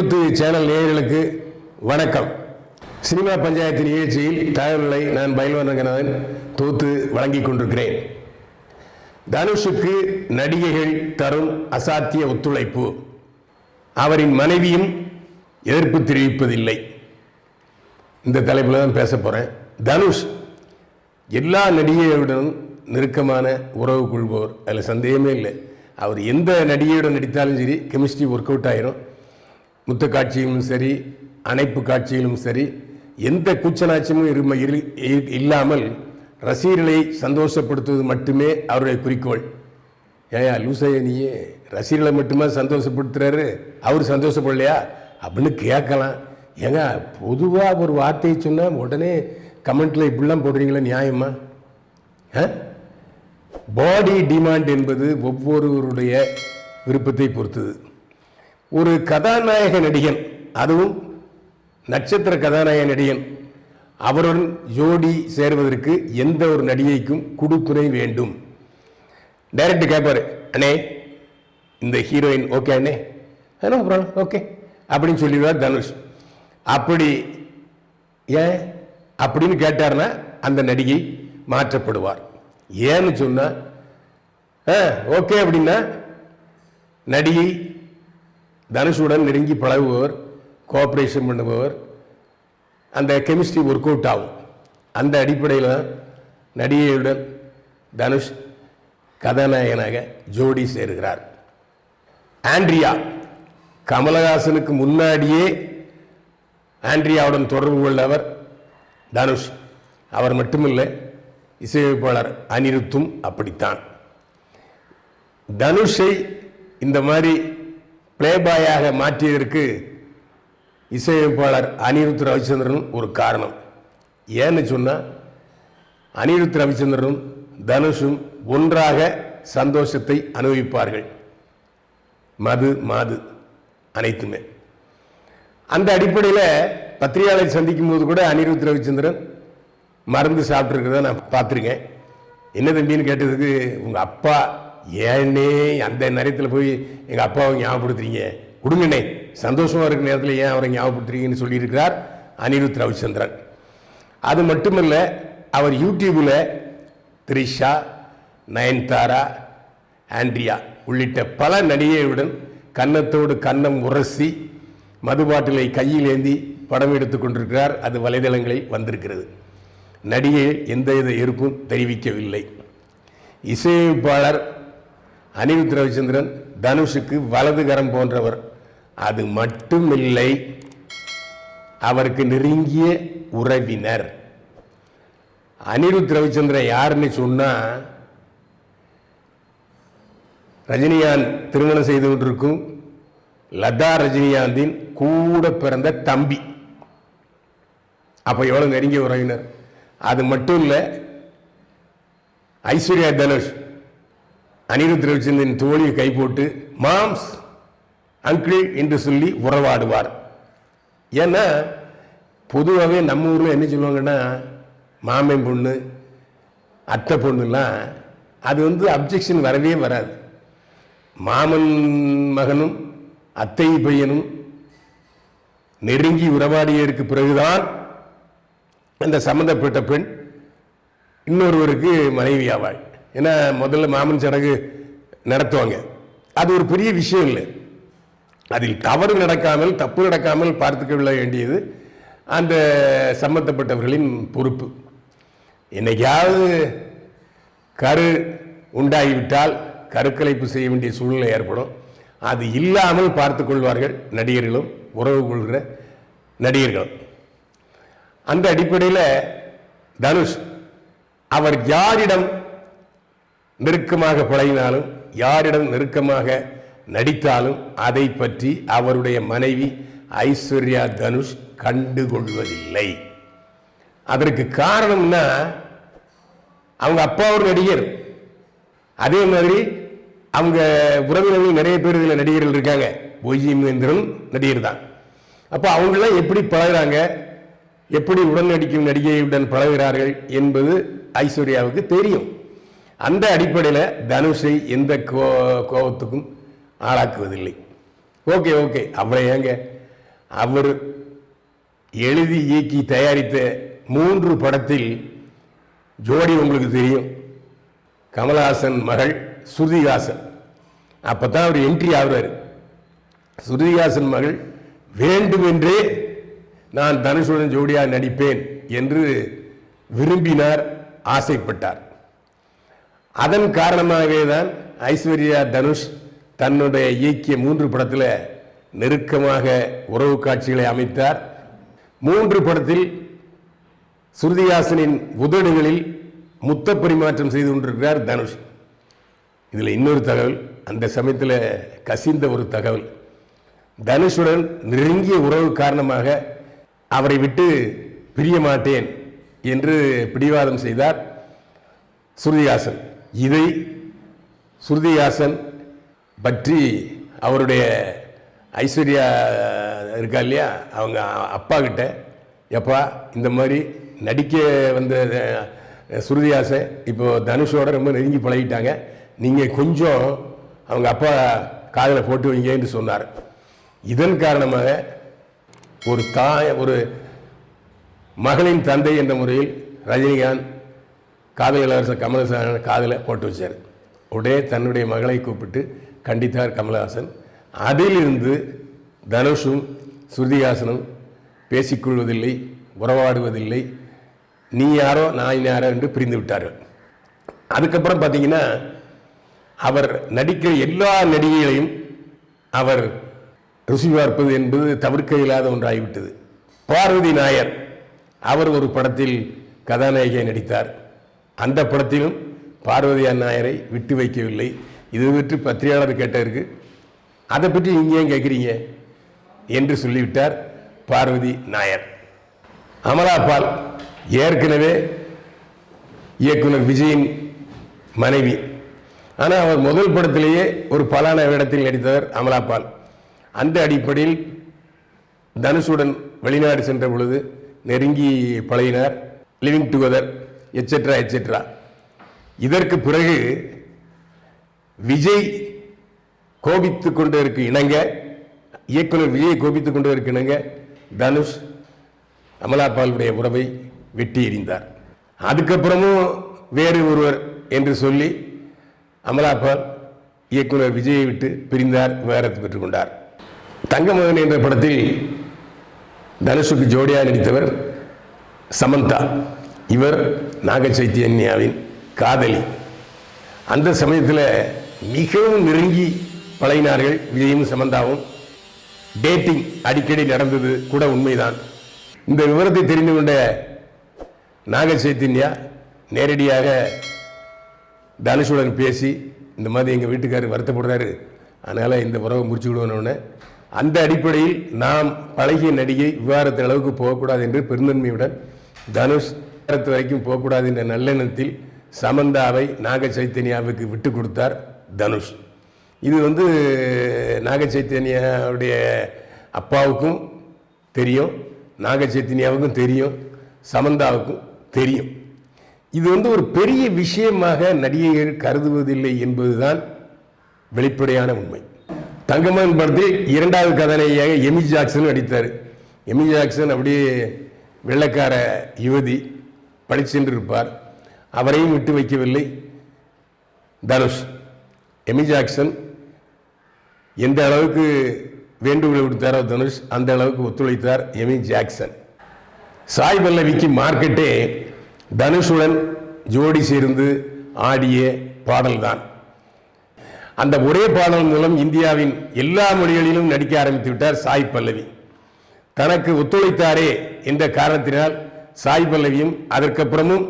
திரைக்குத்து channel நேயர்களுக்கு வணக்கம். Cinema panchayat நிகழ்ச்சியில் தகவல்களை நான் பயில்வன் ரங்கநாதன் தொகுத்து வழங்கிக் கொண்டிருக்கிறேன். தனுஷுக்கு நடிகைகள் தரும் அசாத்திய ஒத்துழைப்பு. அவரின் மனைவியும் எதிர்ப்பு தெரிவிப்பதில்லை. இந்த தலைப்பில் தான் பேச போகிறேன் தனுஷ் எல்லா நடிகையுடனும் நெருக்கமான உறவு கொள்பவர். அதில் சந்தேகமே இல்லை. அவர் எந்த நடிகையுடன் நடித்தாலும் சரி கெமிஸ்ட்ரி ஒர்க் அவுட் ஆயிரும். முத்த காட்சியிலும் சரி அணைப்பு காட்சியிலும் சரி எந்த கூச்சநாச்சமும் இரும இரு- இல்லாமல் ரசிகர்களை சந்தோஷப்படுத்துவது மட்டுமே அவருடைய குறிக்கோள். ஏயா லூசைய நீயே ரசிகர்களை மட்டுமே சந்தோஷப்படுத்துறாரு? அவர் சந்தோஷப்படலையா? அப்படின்னு கேட்கலாம். ஏங்க பொதுவாக ஒரு வார்த்தையை சொன்னால் உடனே கமெண்ட்டில் இப்படிலாம் போடுறீங்களா நியாயமா? ஆ? பாடி டிமாண்ட் என்பது ஒவ்வொருவருடைய விருப்பத்தை பொறுத்தது. ஒரு கதாநாயக நடிகன் அதுவும் நட்சத்திர கதாநாயக நடிகன் அவருடன் ஜோடி சேர்வதற்கு எந்த ஒரு நடிகைக்கும் குடுத்துணை வேண்டும். டைரக்டர் கேட்பார் அண்ணே இந்த ஹீரோயின் ஓகே அண்ணே? நோ அப்புறம் ஓகே அப்படின்னு சொல்லிடுவார் தனுஷ். அப்படி ஏன்? அப்படின்னு கேட்டார்னா அந்த நடிகை மாற்றப்படுவார். ஏன்னு சொன்னால் ஆ ஓகே அப்படின்னா நடிகை தனுஷுடன் நெருங்கி பழகுபவர் கோஆப்ரேஷன் பண்ணுபவர் அந்த கெமிஸ்ட்ரி ஒர்க் அவுட் ஆகும். அந்த அடிப்படையில் நடிகையுடன் தனுஷ் கதாநாயகனாக ஜோடி சேருகிறார். ஆண்ட்ரியா கமலஹாசனுக்கு முன்னாடியே ஆண்ட்ரியாவுடன் தொடர்பு கொண்டவர் தனுஷ். அவர் மட்டுமில்லை இசையமைப்பாளர் அனிருத்தும் அப்படித்தான். தனுஷை இந்த மாதிரி பிளேபாயாக மாற்றியதற்கு இசையமைப்பாளர் அனிருத் ரவிச்சந்திரன் ஒரு காரணம். ஏன்னு சொன்னால் அனிருத் ரவிச்சந்திரனும் தனுஷும் ஒன்றாக சந்தோஷத்தை அனுபவிப்பார்கள். மது மாது அனைத்துமே. அந்த அடிப்படையில் பத்திரிகையாளர் சந்திக்கும் போது கூட அனிருத் ரவிச்சந்திரன் மருந்து சாப்பிட்ருக்கிறத நான் பார்த்துருக்கேன். என்ன தம்பின்னு கேட்டதுக்கு உங்கள் அப்பா ஏன்னே அந்த நேரத்தில் போய் எங்கள் அப்பாவை ஞாபகப்படுத்துறீங்க? கொடுங்கண்ணே. சந்தோஷமாக இருக்கிற நேரத்தில் ஏன் அவரை ஞாபகப்படுத்துறீங்கன்னு சொல்லியிருக்கிறார் அனிருத் ரவிச்சந்திரன். அது மட்டுமல்ல அவர் யூடியூபில் த்ரிஷா நயன்தாரா ஆண்ட்ரியா உள்ளிட்ட பல நடிகைகளுடன் கன்னத்தோடு கன்னம் உரசி மதுபாட்டிலை கையில் ஏந்தி படம் எடுத்து கொண்டிருக்கிறார். அது வலைதளங்களில் வந்திருக்கிறது. நடிகை எந்தவித எதிர்ப்பும் தெரிவிக்கவில்லை. இசையமைப்பாளர் அனிருத் ரவிச்சந்திரன் தனுஷுக்கு வலதுகரம் போன்றவர். அது மட்டுமில்லை அவருக்கு நெருங்கிய உறவினர். அனிருத் ரவிச்சந்திரன் யாருன்னு சொன்னா ரஜினிகாந்த் திருமணம் செய்து கொண்டிருக்கும் லதா ரஜினிகாந்தின் கூட பிறந்த தம்பி. அப்போ எவ்வளவு நெருங்கிய உறவினர்? அது மட்டும் இல்ல ஐஸ்வர்யா தனுஷ் அனிருத் ரவிச்சந்திரன் தோழியை கை போட்டு மாம்ஸ் அங்கிள் என்று சொல்லி உறவாடுவார். ஏன்னா பொதுவாகவே நம்ம ஊரில் என்ன சொல்லுவாங்கன்னா மாமன் பொண்ணு அத்தை பொண்ணுலாம் அது வந்து அப்ஜெக்ஷன் வரவே வராது. மாமன் மகனும் அத்தை பையனும் நெருங்கி உறவாடியதற்கு பிறகுதான் அந்த சம்பந்தப்பட்ட பெண் இன்னொருவருக்கு மனைவி ஆவாள் ஏன்னா முதல்ல மாமன் சடங்கு நடத்துவாங்க. அது ஒரு பெரிய விஷயம் இல்லை. அதில் தவறு நடக்காமல் தப்பு நடக்காமல் பார்த்துக்கொள்ள வேண்டியது அந்த சம்பந்தப்பட்டவர்களின் பொறுப்பு. என்னைக்காவது கரு உண்டாகிவிட்டால் கருக்கலைப்பு செய்ய வேண்டிய சூழ்நிலை ஏற்படும். அது இல்லாமல் பார்த்து கொள்வார்கள் நடிகர்களும் உறவு கொள்கிற நடிகர்களும். அந்த அடிப்படையில் தனுஷ் அவர் யாரிடம் நெருக்கமாக பழகினாலும் யாரிடம் நெருக்கமாக நடித்தாலும் அதை பற்றி அவருடைய மனைவி ஐஸ்வர்யா தனுஷ் கண்டுகொள்வதில்லை அதற்கு காரணம்னா அவங்க அப்பா ஒரு நடிகர். அதே மாதிரி அவங்க உறவினர்கள் நிறைய பேர் இதில் நடிகர்கள் இருக்காங்க. ஒய்ஜி மகேந்திரன் நடிகர் தான். அப்போ அவங்களாம் எப்படி பழகுறாங்க? எப்படி உடன் நடிக்கும் நடிகையுடன் பழகிறார்கள் என்பது ஐஸ்வர்யாவுக்கு தெரியும். அந்த அடிப்படையில் தனுஷை எந்த கோ கோபத்துக்கும் ஆளாக்குவதில்லை. Okay okay. அப்புறம் ஏங்க? அவர் எழுதி இயக்கி தயாரித்த மூன்று படத்தில் ஜோடி உங்களுக்கு தெரியும். கமலஹாசன் மகள் ஸ்ருதிஹாசன். அப்போ தான் அவர் என்ட்ரி ஆகுறாரு. ஸ்ருதிஹாசன் மகள் வேண்டுமென்றே நான் தனுஷுடன் ஜோடியாக நடிப்பேன் என்று விரும்பினார் ஆசைப்பட்டார். அதன் காரணமாகவே தான் ஐஸ்வர்யா தனுஷ் தன்னுடைய இயக்கிய மூன்று படத்தில் நெருக்கமாக உறவு காட்சிகளை அமைத்தார். மூன்று படத்தில் சுருதிஹாசனின் உதடுகளில் முத்த பரிமாற்றம் செய்து கொண்டிருக்கிறார் தனுஷ். இதில் இன்னொரு தகவல் அந்த சமயத்தில் கசிந்த ஒரு தகவல். தனுஷுடன் நெருங்கிய உறவு காரணமாக அவரை விட்டு பிரிய மாட்டேன் என்று பிடிவாதம் செய்தார் சுருதிஹாசன். இதை ஸ்ருதிஹாசன் பற்றி அவருடைய ஐஸ்வர்யா இருக்கா இல்லையா? அவங்க அப்பா கிட்ட எப்பா இந்த மாதிரி நடிக்க வந்த ஸ்ருதிஹாசன் சுருதிஹாசன் இப்போ தனுஷோட ரொம்ப நெருங்கி பழகிட்டாங்க. நீங்கள் கொஞ்சம் அவங்க அப்பா காதில் போட்டு வைங்க என்று சொன்னார். இதன் காரணமாக ஒரு தாய் ஒரு மகளின் தந்தை என்ற முறையில் ரஜினிகாந்த் காதல் இளவரசர் கமலஹாசன் காதில் போட்டு வச்சார். உடனே தன்னுடைய மகளை கூப்பிட்டு கண்டித்தார் கமலஹாசன். அதிலிருந்து தனுஷும் ஸ்ருதிஹாசனும் பேசிக்கொள்வதில்லை உறவாடுவதில்லை. நீ யாரோ நான் யாரோ என்று பிரிந்து விட்டார்கள். அதுக்கப்புறம் பார்த்தீங்கன்னா அவர் நடிக்கிற எல்லா நடிகைகளையும் அவர் ருசி பார்ப்பது என்பது தவிர்க்க இல்லாத ஒன்றாகிவிட்டது. பார்வதி நாயர் அவர் ஒரு படத்தில் கதாநாயகியை நடித்தார். அந்த படத்திலும் பார்வதி நாயரை விட்டு வைக்கவில்லை. இது பற்றி பத்திரிகையாளர் கேட்டதற்கு அதை பற்றி நீங்கள் ஏன் கேட்குறீங்க என்று சொல்லிவிட்டார் பார்வதி நாயர். அமலாபால் ஏற்கனவே இயக்குனர் விஜயின் மனைவி. ஆனால் அவர் முதல் படத்திலேயே ஒரு பலான வேடத்தில் நடித்தவர் அமலாபால் அந்த அடிப்படையில் தனுஷுடன் வெளிநாடு சென்ற பொழுது நெருங்கி பழகினார். லிவிங் டுகெதர் எட்ஸெட்ரா எட்ஸெட்ரா இதற்கு பிறகு விஜய் கோபித்து கொண்டு இருக்கு இணங்க. இயக்குனர் விஜய் கோபித்துக் கொண்டு இருக்கு இணங்க. தனுஷ் அமலாபாலுடைய உறவை வெட்டி எறிந்தார். அதுக்கப்புறமும் வேறு ஒருவர் என்று சொல்லி அமலாபால் இயக்குனர் விஜயை விட்டு பிரிந்தார் விவகாரத்தை பெற்றுக்கொண்டார் தங்கமகன் என்ற படத்தில் தனுஷுக்கு ஜோடியாக நடித்தவர் சமந்தா. இவர் நாக காதலி. அந்த சமயத்தில் மிகவும் நெருங்கி பழகினார்கள் விஜயும் சமந்தாவும். டேட்டிங் அடிக்கடி நடந்தது கூட உண்மைதான். இந்த விவரத்தை தெரிந்து கொண்ட நாக சைத்தன்யா நேரடியாக தனுஷுடன் பேசி இந்த மாதிரி எங்கள் வீட்டுக்காரர் வருத்தப்படுறாரு அதனால் இந்த உறவை முடிச்சு விடுவோன்னு அந்த அடிப்படையில் நாம் பழகிய நடிகை விவாதத்தின் அளவுக்கு போகக்கூடாது என்று பெருந்தன்மையுடன் தனுஷ் விவாகரத்து வரைக்கும் போகக்கூடாது என்ற நல்லெண்ணத்தில் சமந்தாவை நாக சைத்தன்யாவுக்கு விட்டு கொடுத்தார் தனுஷ். இது வந்து நாக சைத்தன்யாவுடைய அப்பாவுக்கும் தெரியும் நாக சைத்தன்யாவுக்கும் தெரியும் சமந்தாவுக்கும் தெரியும். இது வந்து ஒரு பெரிய விஷயமாக நடிகைகள் கருதுவதில்லை என்பதுதான் வெளிப்படையான உண்மை. தங்கமன் படத்தில் இரண்டாவது கதாநாயகியாக எமி ஜாக்சன் நடித்தார். எமி ஜாக்சன் அப்படியே வெள்ளைக்கார யுவதி. படிச்சென்று சென்றிருப்பார். அவரையும் விட்டு வைக்கவில்லை. தனுஷ் எமி ஜாக்சன் எந்த அளவுக்கு வேண்டுகோளை விடுத்தாரோ தனுஷ் அந்த அளவுக்கு ஒத்துழைத்தார் எமி ஜாக்சன். சாய் பல்லவிக்கு மார்க்கெட்டே தனுஷுடன் ஜோடி சேர்ந்து ஆடிய பாடல்தான். அந்த ஒரே பாடல் மூலம் இந்தியாவின் எல்லா மொழிகளிலும் நடிக்க ஆரம்பித்து விட்டார் சாய் பல்லவி. தனக்கு ஒத்துழைத்தாரே என்ற காரணத்தினால் சாய் பல்லவியும் அதற்கப்புறமும்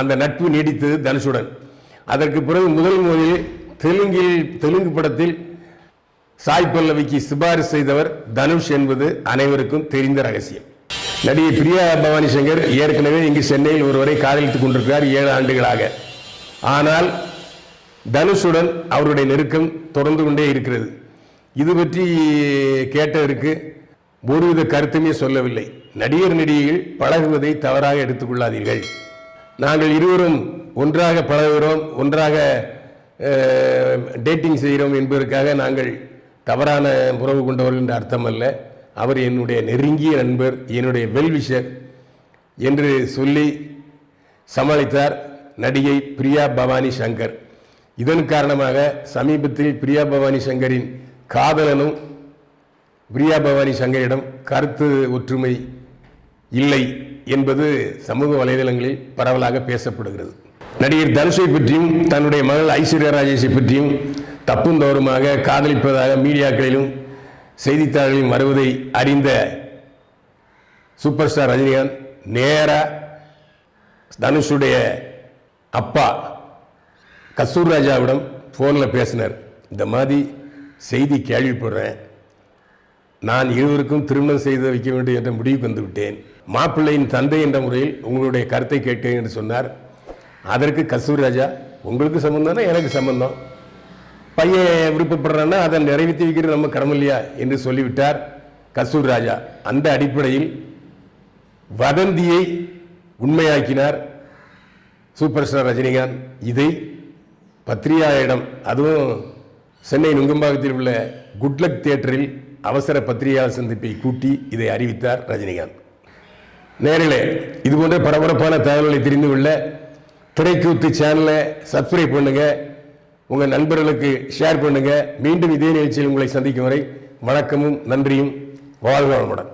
அந்த நட்பு நீடித்தது தனுஷுடன். அதற்கு பிறகு முதல் முதலில் தெலுங்கில் தெலுங்கு படத்தில் சாய் பல்லவிக்கு சிபாரிசு செய்தவர் தனுஷ் என்பது அனைவருக்கும் தெரிந்த ரகசியம். நடிகை பிரியா பவானி சங்கர் ஏற்கனவே இங்கு சென்னையில் ஒருவரை காதலித்துக் கொண்டிருக்கிறார் ஏழு ஆண்டுகளாக. ஆனால் தனுஷுடன் அவருடைய நெருக்கம் தொடர்ந்து கொண்டே இருக்கிறது. இது பற்றி கேட்டதற்கு ஒருவித கருத்துமே சொல்லவில்லை. நடிகர் நடிகைகள் பழகுவதை தவறாக எடுத்துக்கொள்ளாதீர்கள். நாங்கள் இருவரும் ஒன்றாக பழகுகிறோம் ஒன்றாக டேட்டிங் செய்கிறோம் என்பதற்காக நாங்கள் தவறான உறவு கொண்டவர்கள் என்ற அர்த்தம் அல்ல அவர் என்னுடைய நெருங்கிய நண்பர் என்னுடைய வெல்விஷர் என்று சொல்லி சமாளித்தார் நடிகை பிரியா பவானி சங்கர். இதன் காரணமாக சமீபத்தில் பிரியா பவானி சங்கரின் காதலனும் பிரியா பவானி சங்கரிடம் கருத்து ஒற்றுமை இல்லை என்பது சமூக வலைதளங்களில் பரவலாக பேசப்படுகிறது. நடிகர் தனுஷை பற்றியும் தன்னுடைய மகள் ஐஸ்வர்யா ராஜேஷை பற்றியும் தப்பும் தவறுமாக காதலிப்பதாக மீடியாக்களிலும் செய்தித்தாள்களிலும் வருவதை அறிந்த சூப்பர் ஸ்டார் ரஜினிகாந்த் நேராக தனுஷுடைய அப்பா கஸ்தூர் ராஜாவிடம் ஃபோனில் பேசினார். இந்த மாதிரி செய்தி கேள்விப்படுறேன். நான் இருவருக்கும் திருமணம் செய்து வைக்க வேண்டும் என்ற முடிவுக்கு வந்துவிட்டேன். மாப்பிள்ளையின் தந்தை என்ற முறையில் உங்களுடைய கருத்தை கேட்டேன் என்று சொன்னார். அதற்கு கஸ்தூரி ராஜா உங்களுக்கு சம்மந்தம்னா எனக்கு சம்மந்தம் பையன் விருப்பப்படுறான்னா அதை நிறைவேற்றி வைக்கிறது நம்ம கடமை இல்லையா? என்று சொல்லிவிட்டார் கஸ்தூர் ராஜா. அந்த அடிப்படையில் வதந்தியை உண்மையாக்கினார் சூப்பர் ஸ்டார் ரஜினிகாந்த். இதை பத்திரிகையாளரிடம் அதுவும் சென்னை நுங்கம்பாக்கத்தில் உள்ள குட்லக் தியேட்டரில் அவசர பத்திரிகையாளர் சந்திப்பை கூட்டி இதை அறிவித்தார் ரஜினிகாந்த். நேரிலே இது போன்ற பரபரப்பான தகவல்களை தெரிந்து கொள்ள திரைக்கூத்து சேனலை சப்ஸ்கிரைப் பண்ணுங்க. உங்கள் நண்பர்களுக்கு ஷேர் பண்ணுங்க. மீண்டும் இதே நிகழ்ச்சியில் உங்களை சந்திக்கும் வரை வணக்கமும் நன்றியும். வாழ்வாழ்வுடன்